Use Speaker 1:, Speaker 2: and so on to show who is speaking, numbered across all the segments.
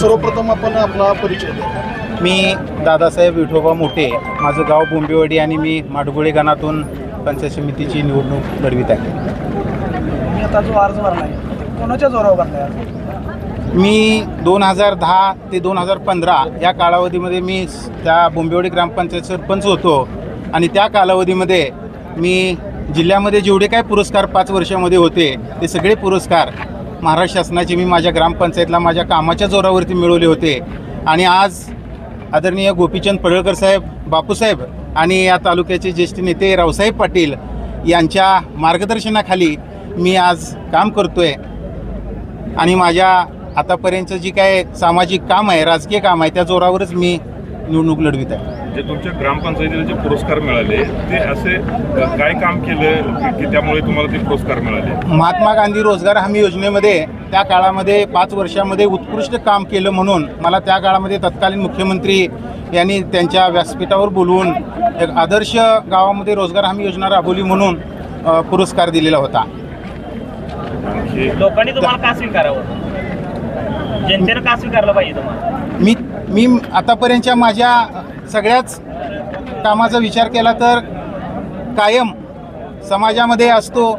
Speaker 1: सर्वप्रथम आपण आपला परिचय द्या
Speaker 2: मी दादासाहेब विठोबा मोठे माझं गाव बोंबिवडी आणि मी माडगुळे गणातून पंचायत समितीची निवडणूक लढवित आहे.
Speaker 1: मी आता जो अर्ज भरला आहे कोणाच्या जोरावर भरला आहे
Speaker 2: मी दोन हजार दहा ते दोन हजार पंधरा या कालावधीमध्ये मी स- त्या बोंबिवडी ग्रामपंचायत सरपंच होतो आणि त्या कालावधीमध्ये मी जिल्ह्यामध्ये जेवढे काय पुरस्कार पाच वर्षामध्ये होते ते सगळे पुरस्कार महाराष्ट्र शासनाची मी माझ्या ग्रामपंचायतला माझ्या कामाच्या जोरावरती मिळवले होते. आणि आज आदरणीय गोपीचंद पडळकर साहेब बापूसाहेब आणि या तालुक्याचे ज्येष्ठ नेते रावसाहेब पाटील यांच्या मार्गदर्शनाखाली मी आज काम करतो आहे आणि माझ्या आतापर्यंतचं जी काय सामाजिक काम आहे राजकीय काम आहे त्या जोरावरच मी निवडणूक लढवित आहे.
Speaker 3: जे तुमच्या ग्रामपंचायतीला जे पुरस्कार मिळाले ते असे काय काम केलं की- त्यामुळे तुम्हाला ते पुरस्कार मिळाले?
Speaker 2: महात्मा गांधी रोजगार हमी योजनेमध्ये त्या काळामध्ये पाच वर्षामध्ये उत्कृष्ट काम केलं म्हणून मला त्या काळामध्ये तत्कालीन मुख्यमंत्री यांनी त्यांच्या व्यासपीठावर बोलवून एक आदर्श गावामध्ये रोजगार हमी योजना राबवली म्हणून पुरस्कार दिलेला होता.
Speaker 4: लोकांनी तुम्हाला का स्वीकारावं? जनतेनं का स्वीकारलं पाहिजे तुम्हाला?
Speaker 2: मी मी आतापर्यंतच्या माझ्या सगळ्याच कामाचा विचार केला तर कायम समाजामध्ये असतो.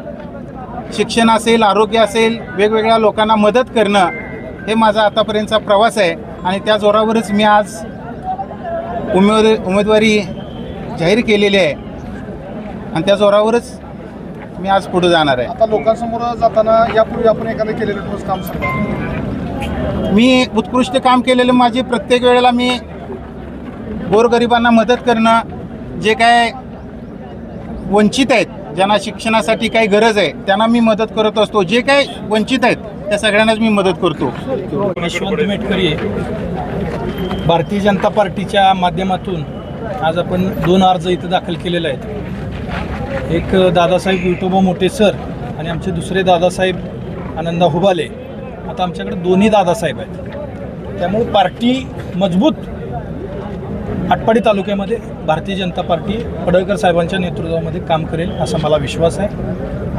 Speaker 2: शिक्षण असेल आरोग्य असेल वेगवेगळ्या लोकांना मदत करणं हे माझा आतापर्यंतचा प्रवास आहे. आणि त्या जोरावरच मी आज उमेदवारी उमेदवारी जाहीर केलेली आहे. आणि त्या जोरावरच मी आज पुढे जाणार आहे.
Speaker 1: आता लोकांसमोर जाताना यापूर्वी आपण एखादं केलेलं ठोस काम सांगा.
Speaker 2: मी उत्कृष्ट काम केलेलं माझे प्रत्येक वेळेला मी गोरगरिबांना मदत करणं जे काय वंचित आहेत ज्यांना शिक्षणासाठी काही गरज आहे त्यांना मी मदत करत असतो. जे काय वंचित आहेत त्या सगळ्यांनाच मी मदत करतो.
Speaker 5: यशवंत मेटकरी भारतीय जनता पार्टीच्या माध्यमातून आज आपण दोन अर्ज इथं दाखल केलेले आहेत. एक दादासाहेब विठोबा मोठे सर आणि आमचे दुसरे दादासाहेब आनंदा हुबाले. आता आमच्याकडे दोन्ही दादासाहेब आहेत. त्यामुळे पार्टी मजबूत आटपाडी तालुक्यामध्ये भारतीय जनता पार्टी पडळकर साहेबांच्या नेतृत्वामध्ये काम करेल असा मला विश्वास आहे.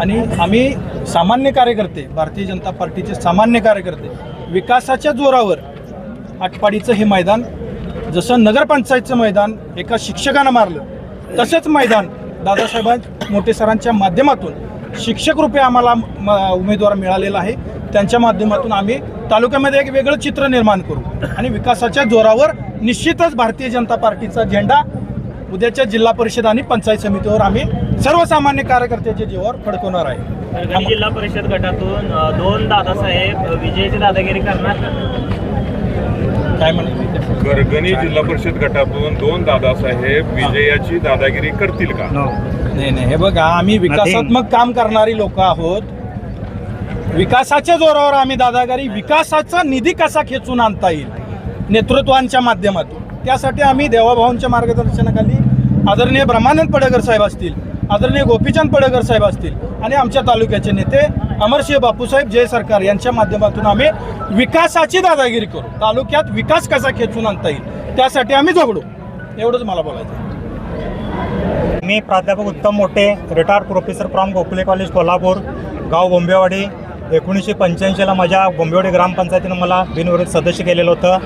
Speaker 5: आणि आम्ही सामान्य कार्यकर्ते भारतीय जनता पार्टीचे सामान्य कार्यकर्ते विकासाच्या जोरावर आटपाडीचं हे मैदान जसं नगरपंचायतचं मैदान एका शिक्षकानं मारलं तसंच मैदान दादासाहेबां मोठे सरांच्या माध्यमातून शिक्षक रूपे आम्हाला म- उमेदवार मिळालेला आहे. त्यांच्या माध्यमातून आम्ही तालुक्यामध्ये एक वेगळं चित्र निर्माण करू आणि विकासाच्या जोरावर निश्चितच भारतीय जनता पार्टीचा झेंडा उद्याच्या जिल्हा परिषद आणि पंचायत समितीवर आम्ही सर्वसामान्य कार्यकर्त्याच्या जीवावर फडकवणार आहे.
Speaker 4: जिल्हा परिषद गटातून दोन दादासाहेब विजयची दादागिरी करणार.
Speaker 5: काय म्हणाले?
Speaker 3: गरगणी जिल्हा परिषद गटातून दोन दादासाहेब विजयाची दादागिरी करतील का?
Speaker 5: नाही नाही. हे बघा आम्ही विकासात्मक काम करणारी लोक आहोत. विकासाच्या जोरावर आम्ही दादागिरी विकासाचा निधी कसा खेचून आणता येईल? नेतृत्वांच्या माध्यमातून. त्यासाठी आम्ही देवाभावांच्या मार्गदर्शनाखाली आदरणीय ब्रह्मानंद पडळकर साहेब असतील आदरणीय गोपीचंद पडळकर साहेब असतील आणि आमच्या तालुक्याचे नेते अमरसिंह बापूसाहेब जय सरकार यांच्या माध्यमातून आम्ही विकासाची दादागिरी करू. तालुक्यात विकास कसा खेचून आणता येईल त्यासाठी आम्ही झगडू. एवढंच मला बोलायचं आहे.
Speaker 6: मी प्राध्यापक उत्तम मोठे retired professor from Gokhale college Kolhapur गाव बोंबेवाडी एकोणीसशे पंच्याऐंशीला माझ्या बोंबेवाडी ग्रामपंचायतीनं मला बिनविरोध सदस्य केलेलं होतं.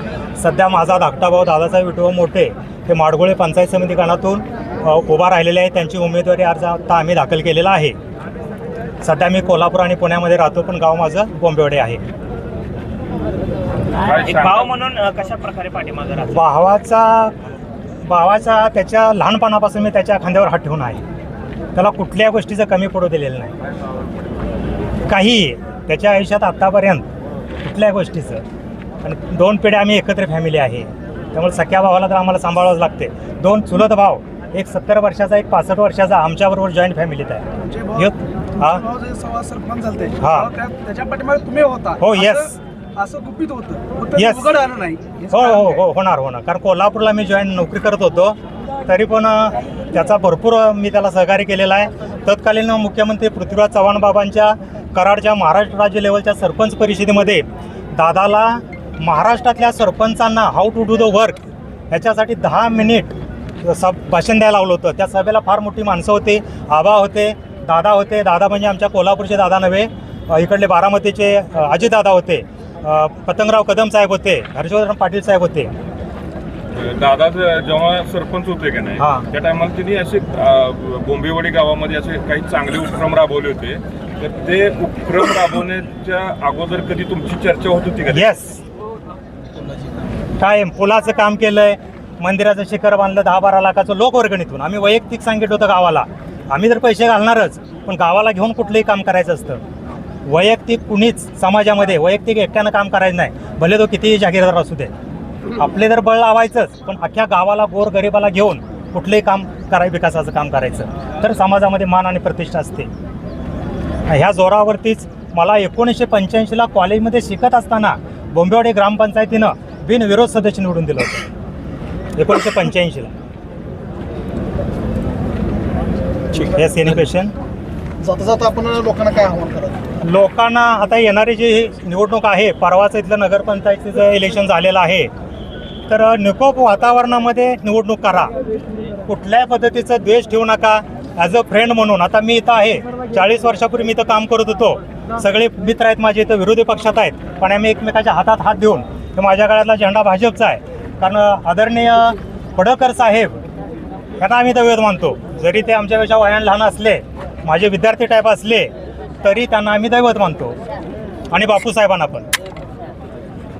Speaker 6: सध्या माझा धाकटा भाऊ दादासाहेब विठोबा मोठे हे माडगोळे पंचायत समिती गणातून उभा राहिलेले आहे त्यांची उमेदवारी अर्ज आता आम्ही दाखल केलेला आहे. सध्या मी कोल्हापूर आणि पुण्यामध्ये राहतो पण गाव माझं बोंबेवाडी आहे.
Speaker 4: एक भाव म्हणून कशा प्रकारे पाठीमागं
Speaker 6: भावाचा भावाचा त्याच्या लहानपणापासून मी त्याच्या खांद्यावर हात ठेवून आहे. त्याला कुठल्या गोष्टीचं कमी पडू दिलेलं नाही. काही त्याच्या आयुष्यात आत्तापर्यंत कुठल्या गोष्टीचं? आणि दोन पिढ्या आम्ही एकत्र फॅमिली आहे. त्यामुळे सख्या भावाला तर आम्हाला सांभाळावंच लागते. दोन चुलत भाव एक सत्तर वर्षाचा एक पासष्ट वर्षाचा आमच्याबरोबर जॉईंट फॅमिलीत आहे. हा हा. हो,
Speaker 1: असं- गुपित होतं. हेच
Speaker 6: हो हो. हो होणार होणार. कारण कोल्हापूरला मी जॉईन नोकरी करत होतो. तरी पण त्याचा भरपूर मी त्याला सहकार्य केलेला आहे. तत्कालीन मुख्यमंत्री पृथ्वीराज चव्हाण बाबांच्या कराडच्या महाराष्ट्र राज्य लेवलच्या सरपंच परिषदेमध्ये दादाला महाराष्ट्रातल्या सरपंचांना how to do the work ह्याच्यासाठी दहा मिनिट सब भाषण द्यायला लावलं होतं. त्या सभेला फार मोठी माणसं होती आबा होते दादा होते. दादा म्हणजे आमच्या कोल्हापूरचे दादा नव्हे इकडले बारामतीचे अजितदादा होते. पतंगराव कदम साहेब होते हर्षवर्धन पाटील साहेब होते.
Speaker 3: दादा जेव्हा सरपंच होते का नाही
Speaker 6: हा.
Speaker 3: त्या टायमाला त्यांनी असे बोंबेवाडी गावामध्ये असे काही चांगले उपक्रम राबवले होते. तर ते उपक्रम राबवण्याच्या अगोदर कधी तुमची चर्चा होत होती का
Speaker 6: येस काय पुलाचं काम केलंय मंदिराचं शिखर बांधलं दहा बारा लाखाचं लोकवर्गणीतून. आम्ही वैयक्तिक सांगितलं होतं गावाला. आम्ही तर पैसे घालणारच पण गावाला घेऊन कुठलंही काम करायचं असतं. वैयक्तिक कुणीच समाजामध्ये वैयक्तिक एकट्यानं काम करायचं नाही. भले तो कितीही जागीरदार असू दे. आपले तर बळ लावायचंच पण अख्ख्या गावाला गोर गरिबाला घेऊन कुठलंही काम कराय विकासाचं काम करायचं तर समाजामध्ये मान आणि प्रतिष्ठा असते. ह्या जोरावरतीच मला एकोणीसशे पंच्याऐंशीला कॉलेजमध्ये शिकत असताना बोंबेवाडी ग्रामपंचायतीनं बिनविरोध सदस्य निवडून दिलं होतं. एकोणीसशे पंच्याऐंशीला येस एनी क्वेश्चन
Speaker 1: जाता जाता आपण लोकांना काय आव्हान करत
Speaker 6: लोकांना आता येणारी जी निवडणूक आहे परवाचं इथलं नगरपंचायतीचं इलेक्शन झालेलं आहे. तर निकोप वातावरणामध्ये निवडणूक करा. कुठल्याही पद्धतीचं द्वेष ठेवू नका. ॲज अ फ्रेंड म्हणून आता मी इथं आहे. चाळीस वर्षापूर्वी मी इथं काम करत होतो. सगळे मित्र आहेत माझे इथं विरोधी पक्षात आहेत. पण आम्ही एकमेकाच्या हातात हात देऊन तर माझ्या काळातला झेंडा भाजपचा आहे. कारण आदरणीय पडळकर साहेब यांना आम्ही दैवत मानतो. जरी ते आमच्यापेक्षा वयान लहान असले माझे विद्यार्थी टाईप असले तरी त्यांना आम्ही दैवत मानतो. आणि बापूसाहेबांना पण.